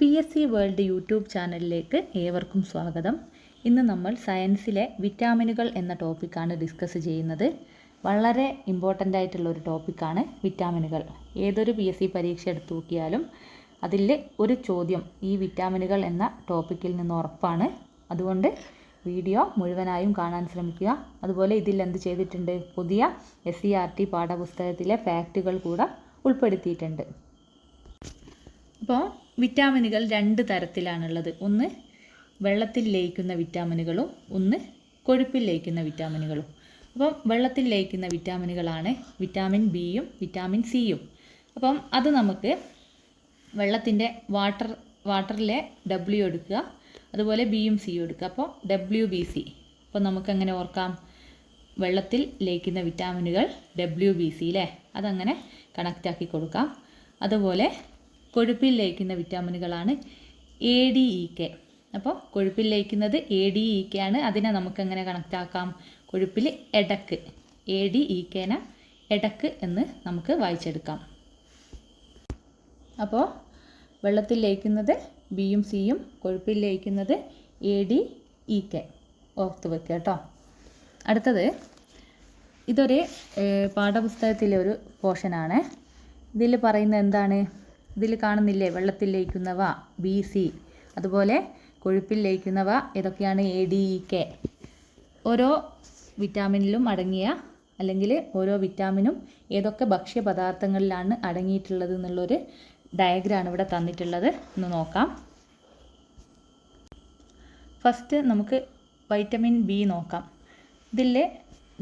P S C world YouTube ചാനലിലേക്ക് ഏവർക്കും സ്വാഗതം. ഇന്ന് നമ്മൾ സയൻസിലെ വിറ്റാമിനുകൾ എന്ന ടോപ്പിക്കാണ് ഡിസ്കസ് ചെയ്യുന്നത്. വളരെ ഇമ്പോർട്ടന്റ് ആയിട്ടുള്ള ഒരു ടോപ്പിക്കാണ് വിറ്റാമിനുകൾ. ഏതൊരു പി എസ് സി പരീക്ഷ എടുത്തു നോക്കിയാലും അതിൽ ഒരു ചോദ്യം ഈ വിറ്റാമിനുകൾ എന്ന ടോപ്പിക്കിൽ നിന്ന് ഉറപ്പാണ്. അതുകൊണ്ട് വീഡിയോ മുഴുവനായും കാണാൻ ശ്രമിക്കുക. അതുപോലെ ഇതിൽ എന്ത് ചെയ്തിട്ടുണ്ട്? പുതിയ എസ് സി ആർ ടി പാഠപുസ്തകത്തിലെ ഫാക്റ്റുകൾ കൂടെ ഉൾപ്പെടുത്തിയിട്ടുണ്ട്. അപ്പോൾ വിറ്റാമിനുകൾ രണ്ട് തരത്തിലാണുള്ളത്. ഒന്ന് വെള്ളത്തിൽ ലയിക്കുന്ന വിറ്റാമിനുകളും ഒന്ന് കൊഴുപ്പിൽ ലയിക്കുന്ന വിറ്റാമിനുകളും. അപ്പം വെള്ളത്തിൽ ലയിക്കുന്ന വിറ്റാമിനുകളാണ് വിറ്റാമിൻ ബിയും വിറ്റാമിൻ സിയും അപ്പം അത് നമുക്ക് വെള്ളത്തിന്റെ വാട്ടർ വാട്ടറിലെ ഡബ്ല്യു എടുക്കുക അതുപോലെ ബിയും സിയും എടുക്കുക. അപ്പോൾ ഡബ്ല്യു ബി സി അപ്പോൾ നമുക്കങ്ങനെ ഓർക്കാം? വെള്ളത്തിൽ ലയിക്കുന്ന വിറ്റാമിനുകൾ ഡബ്ല്യു ബി സി അല്ലേ അതങ്ങനെ കണക്റ്റാക്കി കൊടുക്കാം. അതുപോലെ കൊഴുപ്പിൽ ലയിക്കുന്ന വിറ്റാമിനുകളാണ് എ ഡി ഇ കെ. അപ്പോൾ കൊഴുപ്പിൽ ലയിക്കുന്നത് എ ഡി ഇ കെ ആണ്. അതിനെ നമുക്കെങ്ങനെ കണക്റ്റ് ആക്കാം കൊഴുപ്പിൽ എടക്ക്. എ ഡി ഇ കെന എടക്ക് എന്ന് നമുക്ക് വായിച്ചെടുക്കാം. അപ്പോൾ വെള്ളത്തിൽ ലയിക്കുന്നത് ബിയും സിയും കൊഴുപ്പിൽ ലയിക്കുന്നത് എ ഡി ഇ കെ. ഓർത്ത് വെക്കുക കേട്ടോ. അടുത്തത് ഇതൊരു പാഠപുസ്തകത്തിലെ ഒരു പോർഷനാണ്. ഇതിൽ പറയുന്നത് എന്താണ്? ഇതിൽ കാണുന്നില്ലേ? വെള്ളത്തിൽ ലയിക്കുന്നവ ബി സി. അതുപോലെ കൊഴുപ്പിൽ ലയിക്കുന്നവ ഇതൊക്കെയാണ് എ ഡി ഇ കെ. ഓരോ വിറ്റാമിനിലും അടങ്ങിയ അല്ലെങ്കിൽ ഓരോ വിറ്റാമിനും ഏതൊക്കെ ഭക്ഷ്യപദാർത്ഥങ്ങളിലാണ് അടങ്ങിയിട്ടുള്ളത് എന്നുള്ളൊരു ഡയഗ്രാണ് ഇവിടെ തന്നിട്ടുള്ളത്. ഒന്ന് നോക്കാം. ഫസ്റ്റ് നമുക്ക് വൈറ്റമിൻ ബി നോക്കാം. ഇതിൽ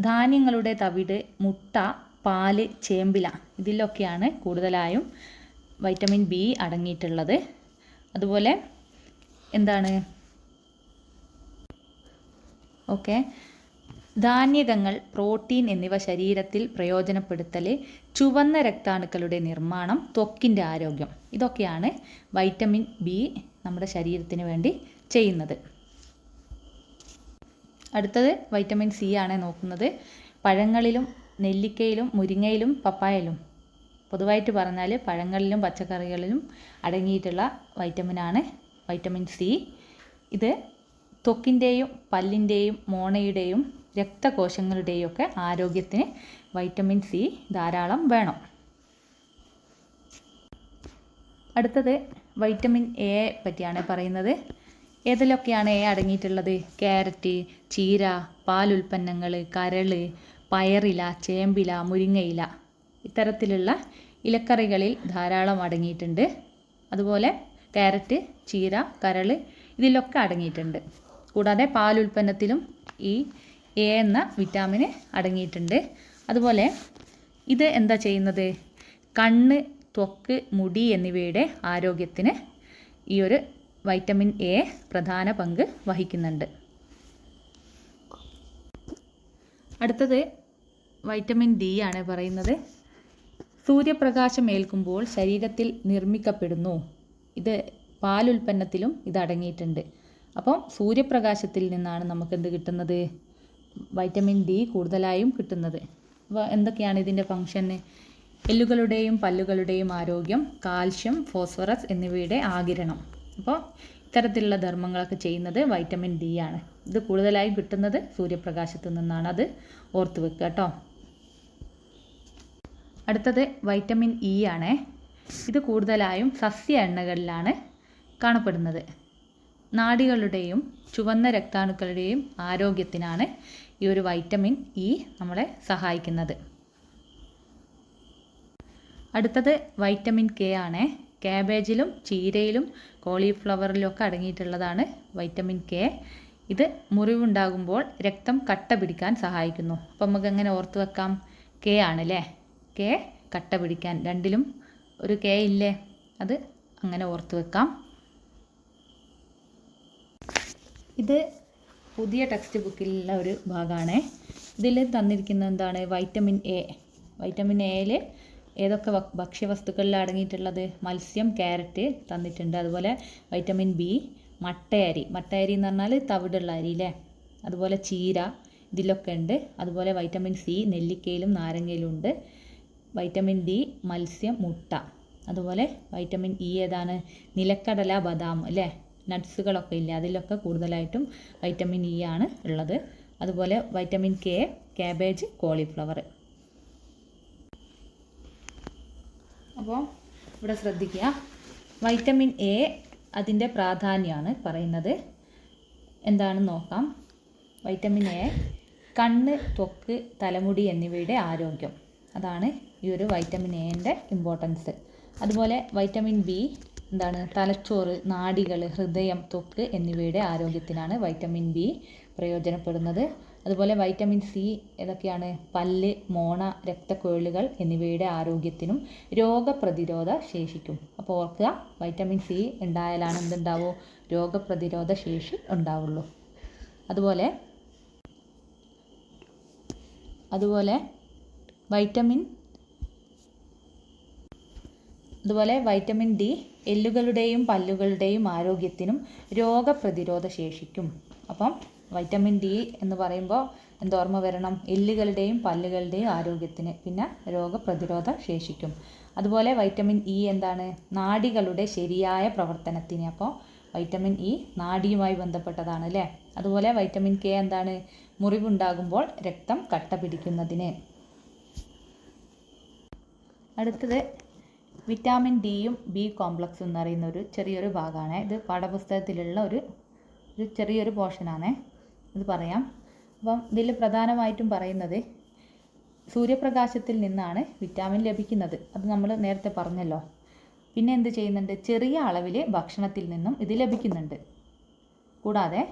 ധാന്യങ്ങളുടെ തവിട് മുട്ട പാൽ ചേമ്പില ഇതിലൊക്കെയാണ് കൂടുതലായും വൈറ്റമിൻ ബി അടങ്ങിയിട്ടുള്ളത്. അതുപോലെ എന്താണ്? ഓക്കെ. ധാന്യകങ്ങൾ പ്രോട്ടീൻ എന്നിവ ശരീരത്തിൽ പ്രയോജനപ്പെടുത്തൽ ചുവന്ന രക്താണുക്കളുടെ നിർമ്മാണം ത്വക്കിന്റെ ആരോഗ്യം. ഇതൊക്കെയാണ് വൈറ്റമിൻ ബി നമ്മുടെ ശരീരത്തിന് വേണ്ടി ചെയ്യുന്നത്. അടുത്തത് വൈറ്റമിൻ സി ആണ് നോക്കുന്നത്. പഴങ്ങളിലും നെല്ലിക്കയിലും മുരിങ്ങയിലും പപ്പായയിലും. പൊതുവായിട്ട് പറഞ്ഞാൽ പഴങ്ങളിലും പച്ചക്കറികളിലും അടങ്ങിയിട്ടുള്ള വൈറ്റമിനാണ് വൈറ്റമിൻ സി. ഇത് ത്വക്കിന്റെയും പല്ലിന്റെയും മോണയുടെയും രക്തകോശങ്ങളുടെയും ഒക്കെ ആരോഗ്യത്തിന് വൈറ്റമിൻ സി ധാരാളം വേണം. അടുത്തത് വൈറ്റമിൻ എ പറ്റിയാണ് പറയുന്നത്. ഏതിലൊക്കെയാണ് എ അടങ്ങിയിട്ടുള്ളത്? ക്യാരറ്റ് ചീര പാലുൽപ്പന്നങ്ങൾ കരൾ പയറില ചേമ്പില മുരിങ്ങയില. ഇത്തരത്തിലുള്ള ഇലക്കറികളിൽ ധാരാളം അടങ്ങിയിട്ടുണ്ട്. അതുപോലെ ക്യാരറ്റ് ചീര കരൾ ഇതിലൊക്കെ അടങ്ങിയിട്ടുണ്ട്. കൂടാതെ പാലുൽപ്പന്നത്തിലും ഈ എ എന്ന വിറ്റാമിന് അടങ്ങിയിട്ടുണ്ട്. അതുപോലെ ഇത് എന്താ ചെയ്യുന്നത്? കണ്ണ് ത്വക്ക് മുടി എന്നിവയുടെ ആരോഗ്യത്തിന് ഈ ഒരു വൈറ്റമിൻ എ പ്രധാന പങ്ക് വഹിക്കുന്നുണ്ട്. അടുത്തത് വൈറ്റമിൻ ഡി ആണ് പറയുന്നത്. സൂര്യപ്രകാശം ഏൽക്കുമ്പോൾ ശരീരത്തിൽ നിർമ്മിക്കപ്പെടുന്നു. ഇത് പാലുൽപ്പന്നത്തിലും ഇത് അടങ്ങിയിട്ടുണ്ട്. അപ്പം സൂര്യപ്രകാശത്തിൽ നിന്നാണ് നമുക്ക് എന്ത് കിട്ടുന്നത്? വൈറ്റമിൻ ഡി കൂടുതലായും കിട്ടുന്നത്. അപ്പോൾ എന്തൊക്കെയാണ് ഇതിന്റെ ഫംഗ്ഷന് എല്ലുകളുടെയും പല്ലുകളുടെയും ആരോഗ്യം കാൽഷ്യം ഫോസ്ഫറസ് എന്നിവയുടെ ആകിരണം അപ്പോൾ ഇത്തരത്തിലുള്ള ധർമ്മങ്ങളൊക്കെ ചെയ്യുന്നത് വൈറ്റമിൻ ഡി ആണ്. ഇത് കൂടുതലായും കിട്ടുന്നത് സൂര്യപ്രകാശത്തു നിന്നാണ്. അത് ഓർത്ത് വെക്കുക കേട്ടോ. അടുത്തത് വൈറ്റമിൻ ഇ ആണ്. ഇത് കൂടുതലായും സസ്യ എണ്ണകളിലാണ് കാണപ്പെടുന്നത്. നാടികളുടെയും ചുവന്ന രക്താണുക്കളുടെയും ആരോഗ്യത്തിനാണ് ഈ ഒരു വൈറ്റമിൻ ഇ നമ്മളെ സഹായിക്കുന്നത്. അടുത്തത് വൈറ്റമിൻ കെ ആണ്. കാബേജിലും ചീരയിലും കോളിഫ്ലവറിലും ഒക്കെ അടങ്ങിയിട്ടുള്ളതാണ് വൈറ്റമിൻ കെ. ഇത് മുറിവുണ്ടാകുമ്പോൾ രക്തം കട്ട പിടിക്കാൻ സഹായിക്കുന്നു. അപ്പം നമുക്ക് എങ്ങനെ ഓർത്ത് വെക്കാം? കെ ആണ് അല്ലേ കെ കട്ട പിടിക്കാൻ. രണ്ടിലും ഒരു കെ ഇല്ലേ? അത് അങ്ങനെ ഓർത്ത് വെക്കാം. ഇത് പുതിയ ടെക്സ്റ്റ് ബുക്കിലുള്ള ഒരു ഭാഗമാണ് ഇതിൽ തന്നിരിക്കുന്ന എന്താണ്? Vitamin A. വൈറ്റമിൻ എയിൽ ഏതൊക്കെ ഭക്ഷ്യവസ്തുക്കളിൽ അടങ്ങിയിട്ടുള്ളത്? മത്സ്യം ക്യാരറ്റ് തന്നിട്ടുണ്ട്. അതുപോലെ വൈറ്റമിൻ ബി മട്ടയരി. മട്ടയരി എന്ന് പറഞ്ഞാൽ തവിടുള്ള അരി അല്ലേ? അതുപോലെ ചീര ഇതിലൊക്കെ ഉണ്ട്. അതുപോലെ വൈറ്റമിൻ സി നെല്ലിക്കയിലും നാരങ്ങയിലും ഉണ്ട്. വൈറ്റമിൻ ഡി മത്സ്യം മുട്ട. അതുപോലെ വൈറ്റമിൻ ഇ ഏതാണ്? നിലക്കടല ബദാം അല്ലേ? നട്ട്സുകളൊക്കെ ഇല്ല? അതിലൊക്കെ കൂടുതലായിട്ടും വൈറ്റമിൻ ഇ ആണ് ഉള്ളത്. അതുപോലെ വൈറ്റമിൻ കെ കാബേജ് കോളിഫ്ലവർ അപ്പോൾ ഇവിടെ ശ്രദ്ധിക്കുക. വൈറ്റമിൻ എ അതിന്റെ പ്രാധാന്യമാണ് പറയുന്നത്. എന്താണെന്ന് നോക്കാം. വൈറ്റമിൻ എ കണ്ണ് ത്വക്ക് തലമുടി എന്നിവയുടെ ആരോഗ്യം. അതാണ് ഈ ഒരു വൈറ്റമിൻ എന്റെ ഇമ്പോർട്ടൻസ് അതുപോലെ വൈറ്റമിൻ ബി എന്താണ് തലച്ചോറ് നാഡികൾ ഹൃദയം തൊക്ക് എന്നിവയുടെ ആരോഗ്യത്തിനാണ് വൈറ്റമിൻ ബി പ്രയോജനപ്പെടുന്നത്. അതുപോലെ വൈറ്റമിൻ സി ഏതൊക്കെയാണ്? പല്ല് മോണ രക്തക്കൊഴലുകൾ എന്നിവയുടെ ആരോഗ്യത്തിനും രോഗപ്രതിരോധ ശേഷിക്കും. അപ്പോൾ ഓർക്കുക വൈറ്റമിൻ സി ഉണ്ടായാലാണ് എന്തുണ്ടാവൂ? രോഗപ്രതിരോധ ശേഷി ഉണ്ടാവുള്ളൂ. അതുപോലെ അതുപോലെ വൈറ്റമിൻ അതുപോലെ വൈറ്റമിൻ ഡി എല്ലുകളുടെയും പല്ലുകളുടെയും ആരോഗ്യത്തിനും രോഗപ്രതിരോധ ശേഷിക്കും. അപ്പം വൈറ്റമിൻ ഡി എന്ന് പറയുമ്പോൾ എന്തോർമ്മ വരണം? എല്ലുകളുടെയും പല്ലുകളുടെയും ആരോഗ്യത്തിന് പിന്നെ രോഗപ്രതിരോധ ശേഷിക്കും. അതുപോലെ വൈറ്റമിൻ ഇ എന്താണ്? നാഡികളുടെ ശരിയായ പ്രവർത്തനത്തിന്. അപ്പോൾ വൈറ്റമിൻ ഇ നാഡിയുമായി ബന്ധപ്പെട്ടതാണ് അല്ലേ? അതുപോലെ വൈറ്റമിൻ കെ എന്താണ്? മുറിവുണ്ടാകുമ്പോൾ രക്തം കട്ട പിടിക്കുന്നതിന് അടുത്തത് വിറ്റാമിൻ ഡിയും ബി കോംപ്ലക്സും എന്ന് പറയുന്ന ഒരു ചെറിയൊരു ഭാഗമാണ്. ഇത് പാഠപുസ്തകത്തിലുള്ള ഒരു ഒരു ചെറിയൊരു പോർഷനാണ്. ഇത് പറയാം. അപ്പം ഇതിൽ പ്രധാനമായിട്ടും പറയുന്നത് സൂര്യപ്രകാശത്തിൽ നിന്നാണ് വിറ്റാമിൻ ലഭിക്കുന്നത്. അത് നമ്മൾ നേരത്തെ പറഞ്ഞല്ലോ. പിന്നെ എന്ത് ചെയ്യുന്നുണ്ട്? ചെറിയ അളവിൽ ഭക്ഷണത്തിൽ നിന്നും ഇത് ലഭിക്കുന്നുണ്ട്. കൂടാതെ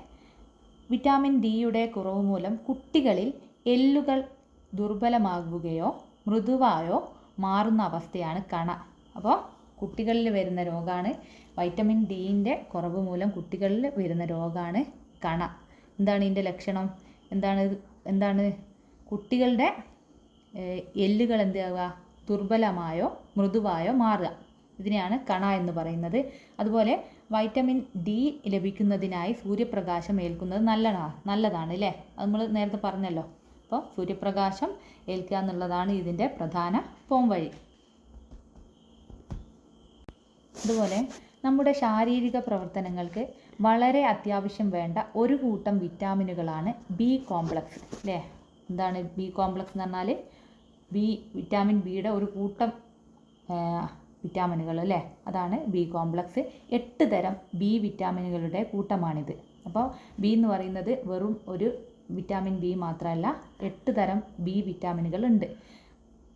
വിറ്റാമിൻ ഡിയുടെ കുറവ് മൂലം കുട്ടികളിൽ എല്ലുകൾ ദുർബലമാകുകയോ മൃദുവായോ മാറുന്ന അവസ്ഥയാണ് കണ. അപ്പോൾ കുട്ടികളിൽ വരുന്ന രോഗമാണ് വൈറ്റമിൻ ഡിന്റെ കുറവ് മൂലം കുട്ടികളിൽ വരുന്ന രോഗമാണ് കണ. എന്താണ് ഇതിന്റെ ലക്ഷണം? എന്താണ് എന്താണ് കുട്ടികളുടെ എല്ലുകൾ എന്താവുക ദുർബലമായോ മൃദുവായോ മാറുക. ഇതിനെയാണ് കണ എന്ന് പറയുന്നത്. അതുപോലെ വൈറ്റമിൻ ഡി ലഭിക്കുന്നതിനായി സൂര്യപ്രകാശം ഏൽക്കുന്നത് നല്ലതാണ് നല്ലതാണ് അല്ലേ അത് നമ്മൾ നേരത്തെ പറഞ്ഞല്ലോ. അപ്പോൾ സൂര്യപ്രകാശം ഏൽക്കുക എന്നുള്ളതാണ് ഇതിന്റെ പ്രധാന പോംവഴി. അതുപോലെ നമ്മുടെ ശാരീരിക പ്രവർത്തനങ്ങൾക്ക് വളരെ അത്യാവശ്യം വേണ്ട ഒരു കൂട്ടം വിറ്റാമിനുകളാണ് ബി കോംപ്ലക്സ് അല്ലേ? എന്താണ് ബി കോംപ്ലക്സ് എന്ന് പറഞ്ഞാൽ ബി വിറ്റാമിൻ ബിയുടെ ഒരു കൂട്ടം വിറ്റാമിനുകൾ അല്ലേ? അതാണ് ബി കോംപ്ലക്സ്. എട്ട് തരം ബി വിറ്റാമിനുകളുടെ കൂട്ടമാണിത്. അപ്പോൾ ബി എന്ന് പറയുന്നത് വെറും ഒരു വിറ്റാമിൻ ബി മാത്രമല്ല എട്ട് തരം ബി വിറ്റാമിനുകൾ ഉണ്ട്.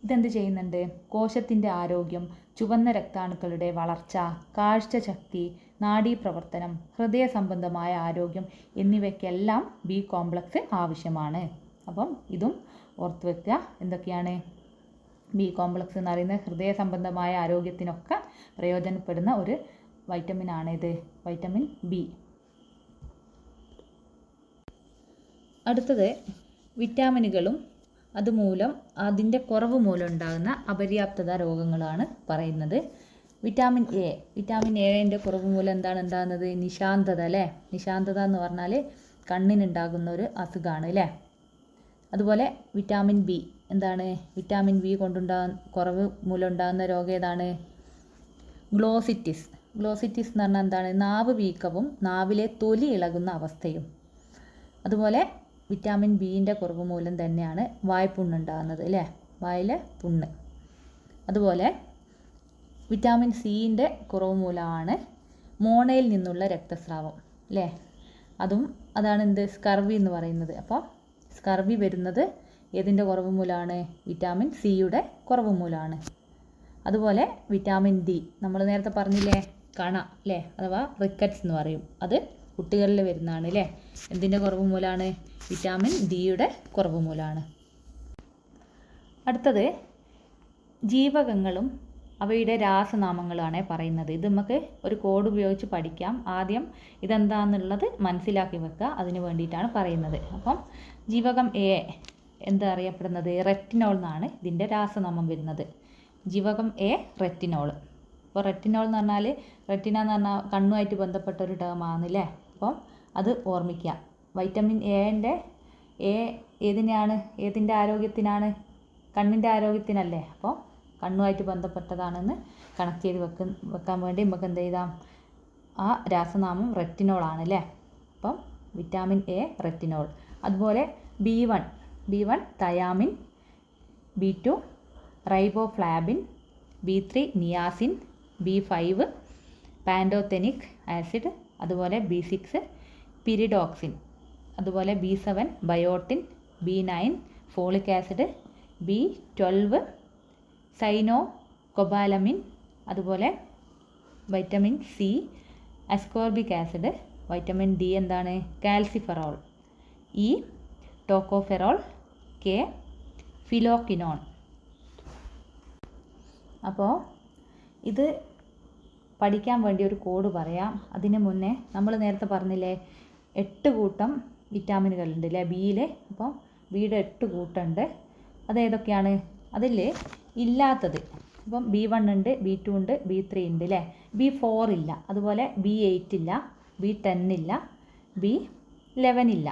ഇതെന്ത് ചെയ്യുന്നുണ്ട്? കോശത്തിന്റെ ആരോഗ്യം ചുവന്ന രക്താണുക്കളുടെ വളർച്ച കാഴ്ചശക്തി നാഡീപ്രവർത്തനം ഹൃദയ സംബന്ധമായ ആരോഗ്യം എന്നിവയ്ക്കെല്ലാം ബി കോംപ്ലക്സ് ആവശ്യമാണ്. അപ്പം ഇതും ഓർത്ത് വെക്കുക എന്തൊക്കെയാണ്? ബി കോംപ്ലക്സ് എന്ന് പറയുന്നത് ഹൃദയ സംബന്ധമായ ആരോഗ്യത്തിനൊക്കെ പ്രയോജനപ്പെടുന്ന ഒരു വൈറ്റമിനാണ് ഇത്. വൈറ്റമിൻ ബി അടുത്തത് വിറ്റാമിനുകളും അതുമൂലം അതിന്റെ കുറവ് മൂലം ഉണ്ടാകുന്ന അപര്യാപ്തത രോഗങ്ങളാണ് പറയുന്നത്. വിറ്റാമിൻ എ വിറ്റാമിൻ എന്റെ കുറവ് മൂലം എന്താണ് ഉണ്ടാകുന്നത്? നിശാന്തത അല്ലേ? നിശാന്തത എന്ന് പറഞ്ഞാൽ കണ്ണിനുണ്ടാകുന്ന ഒരു അസുഖമാണ് അല്ലേ? അതുപോലെ വിറ്റാമിൻ ബി എന്താണ്? വിറ്റാമിൻ ബി കൊണ്ടുണ്ടാകുന്ന കുറവ് മൂലം ഉണ്ടാകുന്ന രോഗം ഏതാണ്? ഗ്ലോസിറ്റിസ്. ഗ്ലോസിറ്റിസ് എന്ന് പറഞ്ഞാൽ എന്താണ്? നാവ് വീക്കവും നാവിലെ തൊലി ഇളകുന്ന അവസ്ഥയും. അതുപോലെ വിറ്റാമിൻ ബിന്റെ കുറവ് മൂലം തന്നെയാണ് വായ്പുണ്ണുണ്ടാകുന്നത് അല്ലേ? വായിലെ പുണ്ണ്. അതുപോലെ വിറ്റാമിൻ സിന്റെ കുറവ് മൂലമാണ് മോണയിൽ നിന്നുള്ള രക്തസ്രാവം അല്ലേ? അതും അതാണ് എന്ത്? സ്കർവി എന്ന് പറയുന്നത്. അപ്പോൾ സ്കർവി വരുന്നത് ഏതിന്റെ കുറവ് മൂലമാണ്? വിറ്റാമിൻ സിയുടെ കുറവ് മൂലമാണ്. അതുപോലെ വിറ്റാമിൻ ഡി നമ്മൾ നേരത്തെ പറഞ്ഞില്ലേ കണ അല്ലേ? അഥവാ റിക്കറ്റ്സ് എന്ന് പറയും. അത് കുട്ടികളിൽ വരുന്നതാണ് അല്ലേ? എന്തിന്റെ കുറവ് മൂലമാണ് വിറ്റാമിൻ ഡിയുടെ കുറവ് മൂലമാണ് അടുത്തത് ജീവകങ്ങളും അവയുടെ രാസനാമങ്ങളാണ് പറയുന്നത്. ഇത് നമുക്ക് ഒരു കോഡ് ഉപയോഗിച്ച് പഠിക്കാം. ആദ്യം ഇതെന്താണെന്നുള്ളത് മനസ്സിലാക്കി വെക്കുക. അതിന് വേണ്ടിയിട്ടാണ് പറയുന്നത്. അപ്പം ജീവകം എ എന്താ അറിയപ്പെടുന്നത്? റെറ്റിനോൾ എന്നാണ് ഇതിന്റെ രാസനാമം വരുന്നത്. ജീവകം എ റെറ്റിനോൾ അപ്പോൾ റെറ്റിനോൾ എന്ന് പറഞ്ഞാൽ റെറ്റിന എന്ന് പറഞ്ഞാൽ കണ്ണുമായിട്ട് ബന്ധപ്പെട്ട ഒരു ടേമാണല്ലേ അപ്പം അത് ഓർമ്മിക്കുക. വൈറ്റമിൻ എന്റെ എ ഏതിനെയാണ് ഏതിന്റെ ആരോഗ്യത്തിനാണ്? കണ്ണിന്റെ ആരോഗ്യത്തിനല്ലേ? അപ്പോൾ കണ്ണുമായിട്ട് ബന്ധപ്പെട്ടതാണെന്ന് കണക്ട് ചെയ്ത് വെക്ക വെക്കാൻ വേണ്ടി നമുക്ക് എന്ത് ചെയ്താം? ആ രാസനാമം റെറ്റിനോൾ ആണ് അല്ലേ? അപ്പം വിറ്റാമിൻ എ റെറ്റിനോൾ അതുപോലെ B one B one thiamine B two riboflavin B three niacin B five pantothenic acid അതുപോലെ ബി സിക്സ് പിരിഡോക്സിൻ അതുപോലെ B seven biotin B nine folic acid B twelve cyanocobalamin അതുപോലെ vitamin C ascorbic acid vitamin D എന്താണ്? Calciferol E tocopherol K phylloquinone അപ്പോൾ ഇത് പഠിക്കാൻ വേണ്ടി ഒരു code പറയാം. അതിന് മുന്നേ നമ്മൾ നേരത്തെ പറഞ്ഞില്ലേ എട്ട് കൂട്ടം വിറ്റാമിനുകളുണ്ട് അല്ലേ ബിയിലെ അപ്പോൾ ബിയുടെ എട്ട് കൂട്ടമുണ്ട് അതേതൊക്കെയാണ് അതിൽ ഇല്ലാത്തത്. ഇപ്പം ബി വൺ ഉണ്ട് ബി ടു ഉണ്ട് ബി ത്രീ ഉണ്ട് അല്ലേ ബി ഫോർ ഇല്ല. അതുപോലെ ബി എയ്റ്റ് ഇല്ല ബി ടെൻ ഇല്ല ബി ലെവൻ ഇല്ല.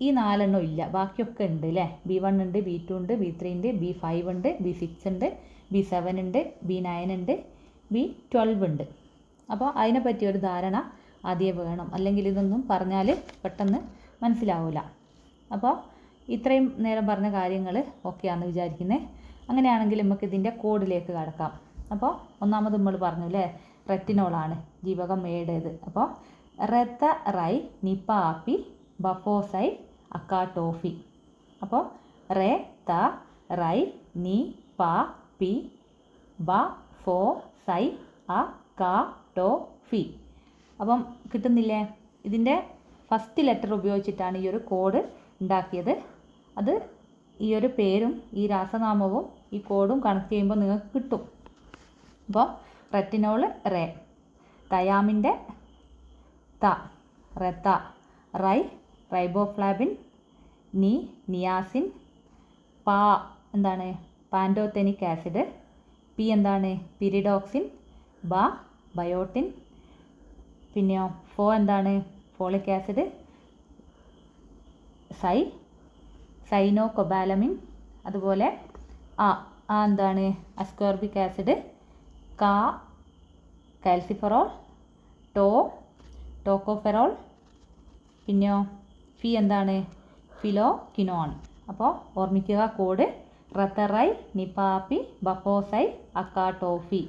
ഈ നാലെണ്ണം ഇല്ല. ബാക്കിയൊക്കെ ഉണ്ട് അല്ലേ ബി വൺ ഉണ്ട് ബി ടു ഉണ്ട് ബി ത്രീ ഉണ്ട് ബി ഫൈവ് ഉണ്ട് ബി സിക്സ് ഉണ്ട് ബി സെവൻ ഉണ്ട് ബി നയൻ ഉണ്ട് ബി ട്വൽവ് ഉണ്ട്. അപ്പോൾ അതിനെ പറ്റി ഒരു ധാരണ ആദ്യം വേണം. അല്ലെങ്കിൽ ഇതൊന്നും പറഞ്ഞാൽ പെട്ടെന്ന് മനസ്സിലാവില്ല അപ്പോൾ ഇത്രയും നേരം പറഞ്ഞ കാര്യങ്ങൾ ഓക്കെയാണെന്ന് വിചാരിക്കുന്നത് അങ്ങനെയാണെങ്കിൽ നമുക്ക് ഇതിന്റെ കോഡിലേക്ക് കടക്കാം. അപ്പോൾ ഒന്നാമത് നമ്മൾ പറഞ്ഞു അല്ലേ റെറ്റിനോളാണ് ജീവകം ഏടേത്. അപ്പോൾ റെത്ത റൈ നിപ്പ ആപ്പി ബഫോസൈ അക്കാ ടോഫി. അപ്പോൾ റേ ത റൈ നി പ പി ബ ഫോ സൈ അ ക ടോ ഫി. അപ്പം കിട്ടുന്നില്ലേ? ഇതിന്റെ ഫസ്റ്റ് ലെറ്റർ ഉപയോഗിച്ചിട്ടാണ് ഈ ഒരു കോഡ് ഉണ്ടാക്കിയത്. അത് ഈ ഒരു പേരും ഈ രാസനാമവും ഈ കോഡും കണക്ട് ചെയ്യുമ്പോൾ നിങ്ങൾക്ക് കിട്ടും. അപ്പോൾ റെറ്റിനോൾ റേ തയാമിന്റെ ത റെത്ത റൈ റൈബോഫ്ലാബിൻ നീ നിയാസിൻ പാ എന്താണ്? പാൻഡോതെനിക് ആസിഡ് പി എന്താണ്? പിരിഡോക്സിൻ ബ ബയോട്ടിൻ പിന്നെയോ ഫോ എന്താണ്? ഫോളിക് ആസിഡ് സൈ സൈനോ കൊബാലമിൻ അതുപോലെ ആ ആ എന്താണ്? അസ്കോർബിക് ആസിഡ് കാ കാൽസിഫറോൾ ടോ ടോക്കോഫെറോൾ പിന്നെയോ ഫി എന്താണ്? ഫിലോ കിനോൺ അപ്പോൾ ഓർമ്മിക്കുക കോഡ് റത്തറൈ നിപാപി ബഫോസൈ അക്കാട്ടോഫി